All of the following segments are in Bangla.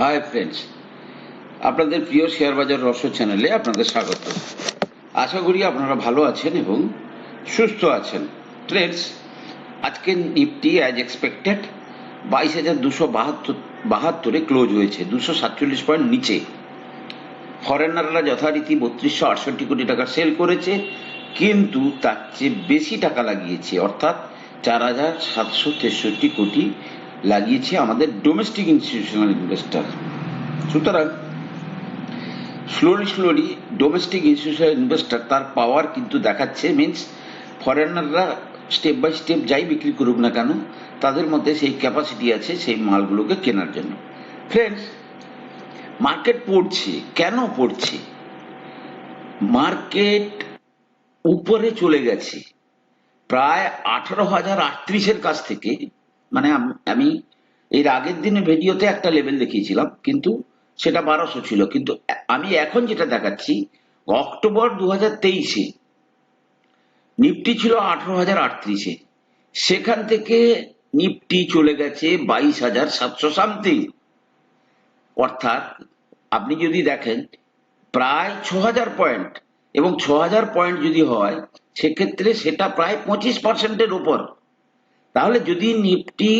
হাই ফ্রেন্ডস আপনাদের প্রিয় শেয়ার বাজার রহস্য চ্যানেলে আপনাদের স্বাগত। আশা করি আপনারা ভালো আছেন এবং সুস্থ আছেন। ফ্রেন্ডস আজকে নিফটি অ্যাজ এক্সপেক্টেড বাইশ হাজার দুশো বাহাত্তর বাহাত্তরে ক্লোজ হয়েছে, দুশো সাতচল্লিশ পয়েন্ট নিচে। ফরেনাররা যথারীতি বত্রিশশো আটষট্টি কোটি টাকা সেল করেছে, কিন্তু তার চেয়ে বেশি টাকা লাগিয়েছে, অর্থাৎ চার হাজার সাতশো তেষট্টি কোটি লাগিয়েছে আমাদের ডোমেস্টিক ইনস্টিটিউশনাল ইনভেস্টার সুতরাং slowly slowly domestic institutional investor তার পাওয়ার কিন্তু দেখাচ্ছে। মিনস ফরেনাররা স্টেপ বাই স্টেপ যাই বিক্রি করুক না কেন, তাদের মধ্যে সেই ক্যাপাসিটি আছে সেই মালগুলোকে কেনার জন্য। ফ্রেন্ডস মার্কেট পড়ছে। কেন পড়ছে? মার্কেট উপরে চলে গেছে। প্রায় আঠারো হাজার আটত্রিশের কাছ থেকে মানে আমি এর আগের দিনে ভিডিওতে একটা লেভেল দেখিয়েছিলাম, কিন্তু সেটা বারোশো ছিল। কিন্তু আমি এখন যেটা দেখাচ্ছি, অক্টোবর দু হাজার তেইশে নিফটি ছিল আঠারো হাজার আটত্রিশে। সেখান থেকে নিফটি চলে গেছে বাইশ হাজার সাতশো সামথিং। অর্থাৎ আপনি যদি দেখেন, প্রায় ছ হাজার পয়েন্ট এবং ছ হাজার পয়েন্ট যদি হয়, সেক্ষেত্রে সেটা প্রায় পঁচিশ পার্সেন্টের উপর। তাহলে যদি নিফটি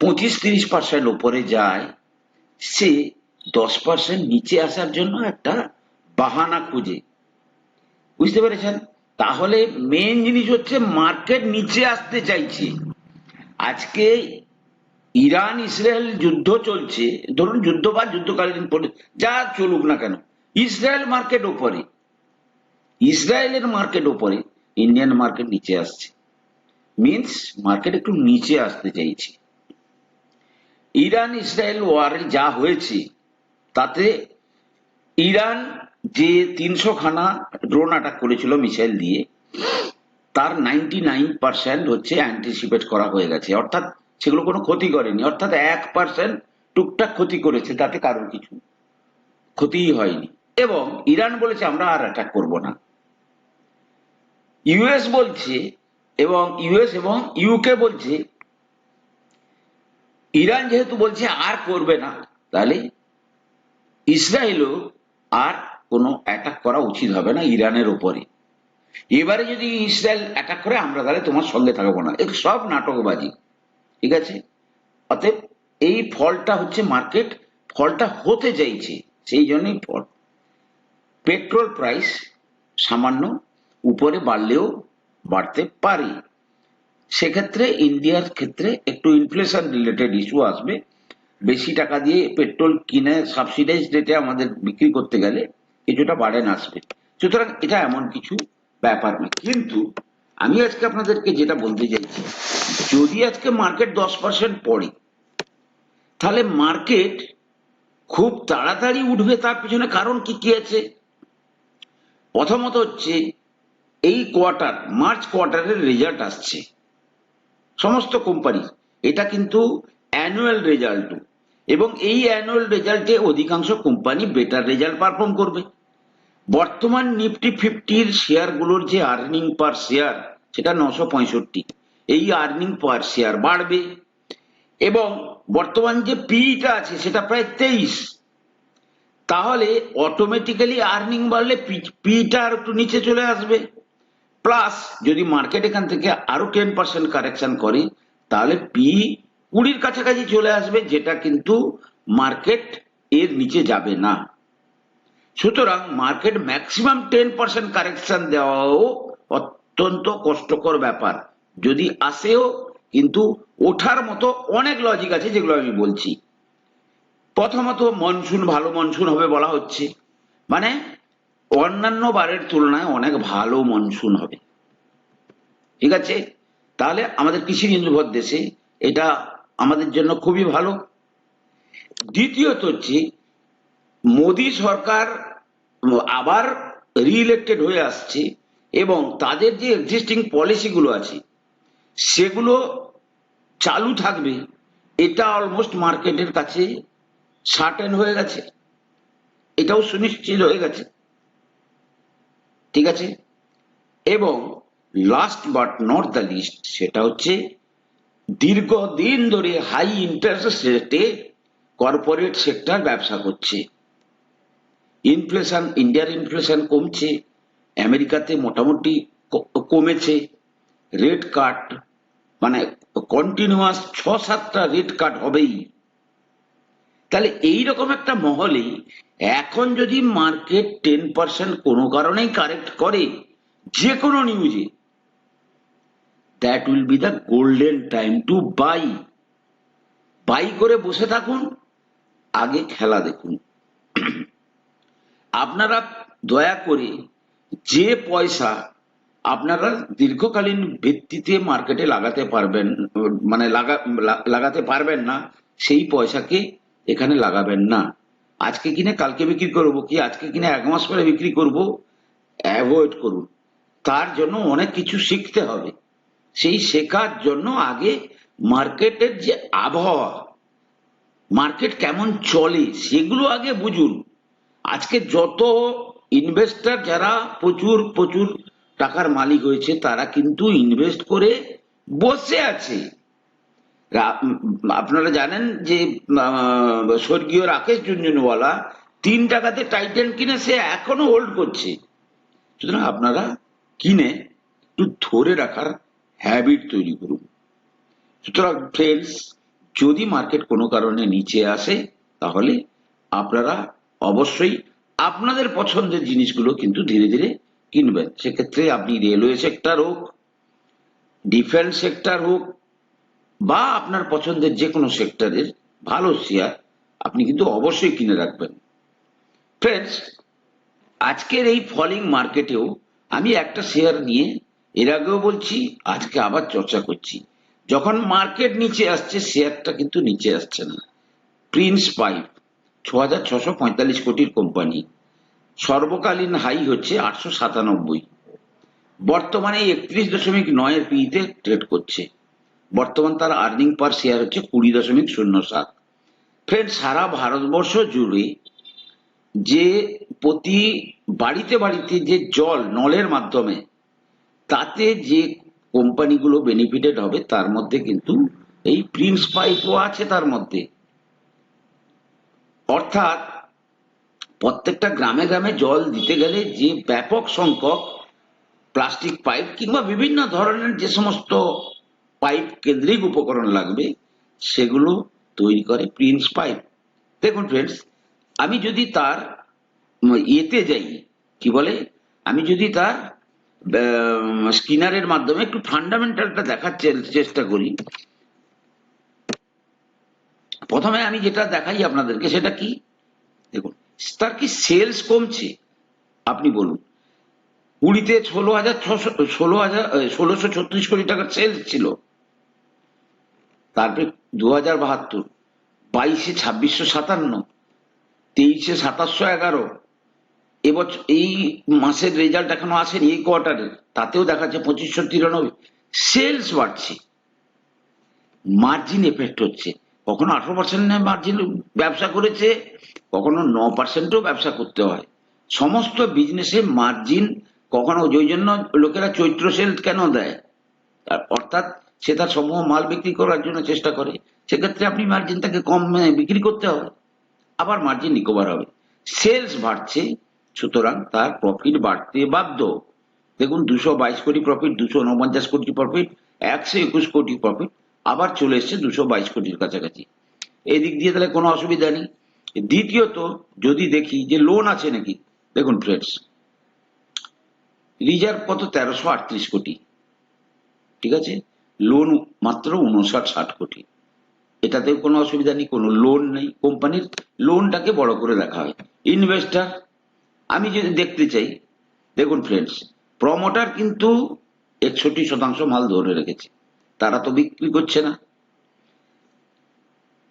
পঁচিশ তিরিশ পার্সেন্ট উপরে যায়, সে দশ পার্সেন্ট নিচে আসার জন্য একটা বাহানা খুঁজে। বুঝতে পেরেছেন? তাহলে মেন জিনিস হচ্ছে মার্কেট নিচে আসতে চাইছে। আজকে ইরান ইসরায়েল যুদ্ধ চলছে। ধরুন যুদ্ধ বা যুদ্ধকালীন যা চলুক না কেন, ইসরায়েল মার্কেট ওপরে ইসরায়েলের মার্কেট ওপরে ইন্ডিয়ান মার্কেট নিচে আসছে। মিন্স মার্কেট একটু নিচে আসতে চাইছে। ইরান ইসরায়েল ওয়ারে যা হয়েছে, তাতে ইরান যে তিনশো খানা ড্রোন অ্যাটাক করেছিল মিসাইল দিয়ে, তার নাইনটি নাইন পার্সেন্ট হচ্ছে অ্যান্টিসিপেট করা হয়ে গেছে। অর্থাৎ সেগুলো কোনো ক্ষতি করেনি। অর্থাৎ এক পার্সেন্ট টুকটাক ক্ষতি করেছে, তাতে কারোর কিছু ক্ষতিই হয়নি। এবং ইরান বলেছে, আমরা আর অ্যাটাক করব না। ইউএস বলছে এবং ইউএস এবং ইউকে বলছে, ইরান যেহেতু বলছে আর করবে না, তাহলে ইসরায়েলও আর কোনো অ্যাটাক করা উচিত হবে না ইরানের ওপরে এবারে যদি ইসরায়েল অ্যাটাক করে, আমরা তাহলে তোমার সঙ্গে থাকব না। এগুলো সব নাটকবাজি, ঠিক আছে? অতএব এই ফলটা হচ্ছে মার্কেট ফলটা হতে চাইছে, সেই জন্যই ফল। পেট্রোল প্রাইস সামান্য উপরে বাড়লেও বাড়তে পারি। সেক্ষেত্রে ইন্ডিয়ার ক্ষেত্রে একটু ইনফ্লেশন রিলেটেড ইস্যু আসবে। বেশি টাকা দিয়ে পেট্রোল কিনে সাবসিডাইজ রেটে আমাদের বিক্রি করতে গেলে কিছুটা বাড়েন আসবে। সুতরাং এটা এমন কিছু ব্যাপার নয় কিন্তু আমি আজকে আপনাদেরকে যেটা বলতে চাইছি, যদি আজকে মার্কেট দশ পার্সেন্ট পড়ে, তাহলে মার্কেট খুব তাড়াতাড়ি উঠবে। তার পিছনে কারণ কি কি আছে? প্রথমত হচ্ছে এই কোয়ার্টার মার্চ কোয়ার্টারের রেজাল্ট আসছে। সমস্ত কোম্পানি এটা কিন্তু অ্যানুয়াল রেজাল্ট এবং এই অ্যানুয়াল রেজাল্টে অধিকাংশ কোম্পানি বেটার রেজাল্ট পারফর্ম করবে। বর্তমান নিফটি ফিফটির শেয়ারগুলোর যে আর্নিং পার শেয়ার সেটা নশো পঁয়ষট্টি। এই আর্নিং পার শেয়ার বাড়বে। এবং বর্তমান যে পিটা আছে, সেটা প্রায় তেইশ। তাহলে অটোমেটিক্যালি আর্নিং বাড়লে পিটা আর একটু নিচে চলে আসবে। প্লাস যদি মার্কেট এখান থেকে আরও টেন পার্সেন্ট কারেকশন করে, তাহলে পি কুড়ির কাছাকাছি চলে আসবে, যেটা কিন্তু মার্কেট এর নিচে যাবে না। সুতরাং market maximum ten percent correction দেওয়াও অত্যন্ত কষ্টকর ব্যাপার। যদি আসেও, কিন্তু ওঠার মতো অনেক লজিক আছে যেগুলো আমি বলছি। প্রথমত মনসুন ভালো মনসুন হবে বলা হচ্ছে। মানে অন্যান্য বারের তুলনায় অনেক ভালো মনসুন হবে। ঠিক আছে? তাহলে আমাদের কৃষি নির্ভর দেশে এটা আমাদের জন্য খুবই ভালো। দ্বিতীয়ত হচ্ছে, মোদী সরকার আবার রিইলেক্টেড হয়ে আসছে এবং তাদের যে এক্সিস্টিং পলিসিগুলো আছে, সেগুলো চালু থাকবে। এটা অলমোস্ট মার্কেটের কাছে সার্টেন হয়ে গেছে। এটাও সুনিশ্চিত হয়ে গেছে। ঠিক আছে? এবং last but not the least সেটা হচ্ছে দীর্ঘদিন ধরে হাই ইন্টারেস্ট রেটে কর্পোরেট সেক্টর ব্যবসা করছে। ইনফ্লেশন ইন্ডিয়ার ইনফ্লেশন কমছে, আমেরিকাতে মোটামুটি কমেছে। রেট কাট মানে কন্টিনিউয়াস ছ সাতটা রেট কাট হবেই। তাহলে এই রকম একটা মহলে এখন যদি মার্কেট টেন পার্সেন্ট কোনো কারণেই কারেক্ট করে যে কোনো নিউজে that will be the golden time to buy buy করে বসে থাকুন, আগে খেলা দেখুন। আপনারা দয়া করে যে পয়সা আপনারা দীর্ঘকালীন ভিত্তিতে মার্কেটে লাগাতে পারবেন মানে লাগা লাগাতে পারবেন না, সেই পয়সাকে এখানে লাগাবেন না। আজকে কিনে কালকে বিক্রি করব কি? আজকে কিনে এক মাস পরে বিক্রি করব? অ্যাভয়েড করুন। তার জন্য অনেক কিছু শিখতে হবে। সেই শেখার জন্য আগে মার্কেটের যে আবহাওয়া, মার্কেট কেমন চলে, সেগুলো আগে বুঝুন। আজকে যত ইনভেস্টর যারা প্রচুর প্রচুর টাকার মালিক হয়েছে, তারা কিন্তু ইনভেস্ট করে বসে আছে। আপনারা জানেন যে স্বর্গীয় রাকেশ ঝুনঝুনওয়ালা তিন টাকাতে টাইটেন কিনে সে এখনও হোল্ড করছে। সুতরাং আপনারা কিনে একটু ধরে রাখার হ্যাবিট তৈরি করুন। সুতরাং ফ্রেন্ডস যদি মার্কেট কোনো কারণে নিচে আসে, তাহলে আপনারা অবশ্যই আপনাদের পছন্দের জিনিসগুলো কিন্তু ধীরে ধীরে কিনবেন। সেক্ষেত্রে আপনি রেলওয়ে সেক্টর হোক ডিফেন্স সেক্টর হোক বা আপনার পছন্দের যে কোনো সেক্টরের ভালো শেয়ার আপনি কিন্তু অবশ্যই কিনে রাখবেন। ফ্রেন্ডস আজকের এই ফলিং মার্কেটেও আমি একটা শেয়ার নিয়ে এর আগেও বলছি, আজকে আবার চর্চা করছি। যখন মার্কেট নিচে আসছে, শেয়ারটা কিন্তু নিচে আসছে না। প্রিন্স পাইপ ছ হাজার ছশো পঁয়তাল্লিশ কোটির কোম্পানি, সর্বকালীন হাই হচ্ছে আটশো সাতানব্বই। বর্তমানে একত্রিশ দশমিক নয়ের পিতে ট্রেড করছে। বর্তমান তার আর্নিং পার শেয়ার হচ্ছে কুড়ি দশমিক শূন্য সাত। ফ্রেন্ড সারা ভারতবর্ষ জুড়ে যে প্রতি বাড়িতে বাড়িতে যে জল নলের মাধ্যমে, তাতে যে কোম্পানিগুলো বেনিফিটেড হবে, তার মধ্যে কিন্তু এই প্রিন্স পাইপও আছে তার মধ্যে। অর্থাৎ প্রত্যেকটা গ্রামে গ্রামে জল দিতে গেলে যে ব্যাপক সংখ্যক প্লাস্টিক পাইপ কিংবা বিভিন্ন ধরনের যে সমস্ত পাইপ কেন্দ্রিক উপকরণ লাগবে, সেগুলো তৈরি করে প্রিন্স পাইপ। দেখুন ফ্রেন্ডস আমি যদি তার ইয়েতে যাই, কি বলে? আমি যদি তার স্কিনারের মাধ্যমে একটু ফান্ডামেন্টালটা দেখার চেষ্টা করি। প্রথমে আমি যেটা দেখাই আপনাদেরকে, সেটা কি? দেখুন, তার কি সেলস কমছে? আপনি বলুন। কুড়িতে ষোলো হাজার ছশো, ষোলো হাজার ষোলোশো ছত্রিশ কোটি টাকার সেলস ছিল। তারপরে দু হাজার বাহাত্তর, বাইশে ছাব্বিশশো সাতান্ন, তেইশে সাতাশশো এগারো, এবছর এই মাসের রেজাল্ট এখনও আসেনি, এই কোয়ার্টারের তাতেও দেখাচ্ছে পঁচিশশো তিরানব্বই। সেলস বাড়ছে। মার্জিন এফেক্ট হচ্ছে। কখনো আঠারো পার্সেন্ট মার্জিন ব্যবসা করেছে, কখনো ন পার্সেন্টও ব্যবসা করতে হয়। সমস্ত বিজনেসে মার্জিন কখনো ওই জন্য লোকেরা চৈত্র সেল কেন দেয়? অর্থাৎ সে তার সমূহ মাল বিক্রি করার জন্য চেষ্টা করে, সেক্ষেত্রে আপনি মার্জিনটাকে কম বিক্রি করতে হবে। আবার মার্জিন রিকভার হবে। সেলস বাড়ছে, সুতরাং তার প্রফিট বাড়তে বাধ্য। দেখুন, দুশো বাইশ কোটি প্রফিট দুশো উনপঞ্চাশ কোটি প্রফিট একশো একুশ কোটি প্রফিট আবার চলে এসছে দুশো বাইশ কোটির কাছাকাছি। এই দিক দিয়ে তাহলে কোনো অসুবিধা নেই। দ্বিতীয়ত, যদি দেখি যে লোন আছে নাকি, দেখুন ফ্রেন্ডস রিজার্ভ কত? তেরোশো আটত্রিশ কোটি। ঠিক আছে? লোন মাত্র উনষাট ষাট কোটি। এটাতেও কোনো অসুবিধা নেই, কোনো লোন নেই। কোম্পানির লোনটাকে বড় করে দেখা হয়। ইনভেস্টার আমি যদি দেখতে চাই, দেখুন ফ্রেন্ডস প্রমোটার কিন্তু একষট্টি শতাংশ মাল ধরে রেখেছে। তারা তো বিক্রি করছে না।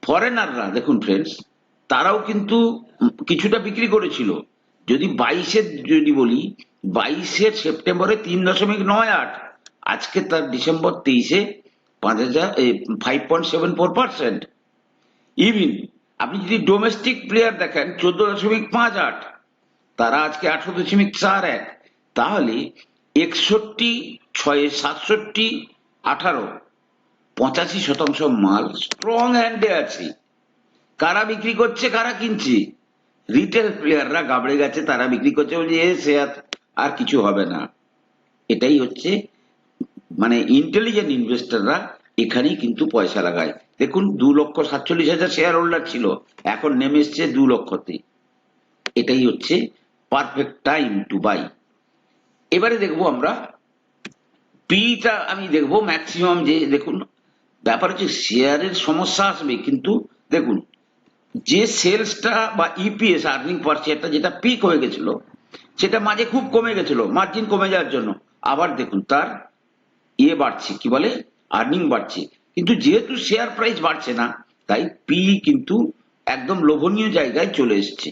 ফরেনাররা দেখুন ফ্রেন্ডস তারাও কিন্তু কিছুটা বিক্রি করেছিল। যদি বাইশের, যদি বলি, বাইশের সেপ্টেম্বরে তিন দশমিক নয় আট আজকে তার ডিসেম্বর তেইশে পাঁচ হাজার five point seven four percent even আপনি যদি ডোমেস্টিক প্লেয়ার দেখেন, চোদ্দ দশমিক পাঁচ আট, তারা আজকে আঠারো দশমিক চার এক। তাহলে একষট্টি ছয়, সাতষট্টি আঠারো, পঁচাশি শতাংশ মাল স্ট্রং হ্যান্ডে আছে। কারা বিক্রি করছে, কারা কিনছে? রিটেল প্লেয়াররা গাবড়ে গেছে, তারা বিক্রি করছে বলছে এ, শেয়ার আর কিছু হবে না। এটাই হচ্ছে মানে ইন্টেলিজেন্ট ইনভেস্টররা এখানেই কিন্তু পয়সা লাগায়। দেখুন, দু লক্ষ সাতচল্লিশ হাজার শেয়ার হোল্ডার ছিল, এখন নেমে এসছে দু লক্ষতে। এটাই হচ্ছে পারফেক্ট টাইম টু বাই এবারে দেখব আমরা পিটা আমি দেখব ম্যাক্সিমাম যে, দেখুন, ব্যাপার হচ্ছে শেয়ারের সমস্যা আসবে, কিন্তু দেখুন, যে সেলসটা বা ইপিএস আর্নিং পার শেয়ারটা যেটা পিক হয়ে গেছিল, সেটা মাঝে খুব কমে গেছিল মার্জিন কমে যাওয়ার জন্য। আবার দেখুন, তার ইয়ে বাড়ছে, কি বলে? আর্নিং বাড়ছে। কিন্তু যেহেতু শেয়ার প্রাইস বাড়ছে না, তাই পি কিন্তু একদম লোভনীয় জায়গায় চলে এসছে।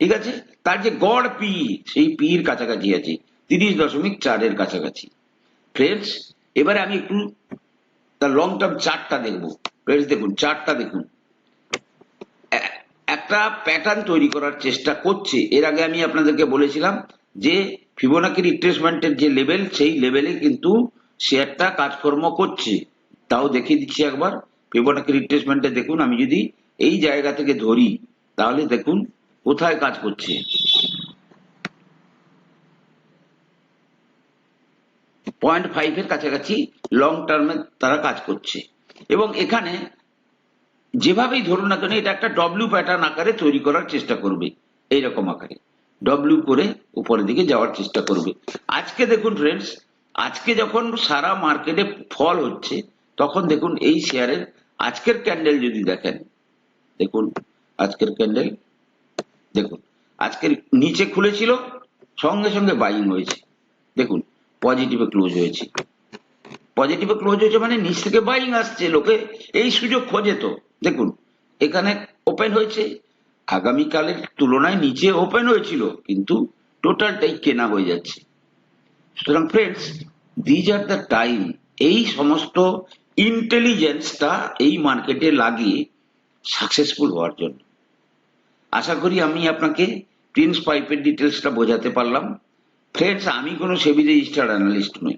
ঠিক আছে? তার যে গড় পি সেই পির কাছাকাছি আছে, তিরিশ দশমিক চারের কাছাকাছি। ফ্রেন্ডস এবারে আমি একটু তার লং টার্ম চার্টটা দেখব। ফ্রেন্ডস দেখুন চার্টটা দেখুন। একটা প্যাটার্ন তৈরি করার চেষ্টা করছে। এর আগে আমি আপনাদেরকে বলেছিলাম যে ফিবোনাকি রিট্রেসমেন্টের যে লেভেল সেই লেভেলে কিন্তু শেয়ারটা কাজকর্ম করছে। তাও দেখিয়ে দিচ্ছি একবার। ফিবোনাকি রিট্রেসমেন্টে দেখুন, আমি যদি এই জায়গা থেকে ধরি, তাহলে দেখুন কোথায় কাজ করছে। পয়েন্ট ফাইভের কাছাকাছি লং টার্মে তারা কাজ করছে। এবং এখানে যেভাবেই ধরুন না কেন, এটা একটা ডব্লিউ প্যাটার্ন আকারে তৈরি করার চেষ্টা করবে, এইরকম আকারে। ডব্লিউ করে উপরের দিকে যাওয়ার চেষ্টা করবে। আজকে দেখুন ফ্রেন্ডস আজকে যখন সারা মার্কেটে ফল হচ্ছে, তখন দেখুন এই শেয়ারের আজকের ক্যান্ডেল যদি দেখেন, দেখুন আজকের ক্যান্ডেল দেখুন আজকের নিচে খুলেছিল, সঙ্গে সঙ্গে বাইং হয়েছে। দেখুন পজিটিভে ক্লোজ হয়েছে। পজিটিভে ক্লোজ হয়েছে মানে নিচ থেকে বাইং আসছে, লোকে এই সুযোগ খোঁজে তো। দেখুন এখানে ওপেন হয়েছে আগামীকালের তুলনায় নিচে ওপেন হয়েছিল, কিন্তু টোটালটাই কেনা হয়ে যাচ্ছে। সুতরাং friends these are the time এই সমস্ত ইন্টেলিজেন্সটা এই মার্কেটে লাগিয়ে সাকসেসফুল হওয়ার জন্য। আশা করি আমি আপনাকে প্রিন্স পাইপের ডিটেলসটা বোঝাতে পারলাম। ফ্রেন্ডস আমি কোনো সেবি রেজিস্টার্ড অ্যানালিস্ট নই।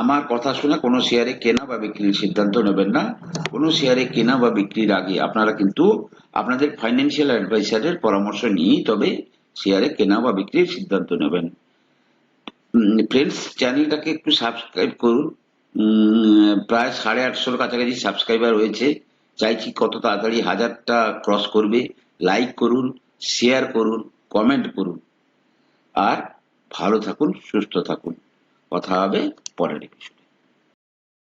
আমার কথা শুনে কোনো শেয়ারে কেনা বা বিক্রির সিদ্ধান্ত নেবেন না। কোনো শেয়ারে কেনা বা বিক্রির আগে আপনারা কিন্তু আপনাদের ফাইন্যান্সিয়াল অ্যাডভাইসারের পরামর্শ নিয়েই তবে শেয়ারে কেনা বা বিক্রির সিদ্ধান্ত নেবেন। ফ্রেন্ডস চ্যানেলটাকে একটু সাবস্ক্রাইব করুন। প্রায় সাড়ে আটশোর কাছাকাছি সাবস্ক্রাইবার হয়েছে চাইছি কত তাড়াতাড়ি হাজারটা ক্রস করবে। লাইক করুন শেয়ার করুন কমেন্ট করুন। আর ভালো থাকুন, সুস্থ থাকুন। কথা হবে পরের এপিসোড।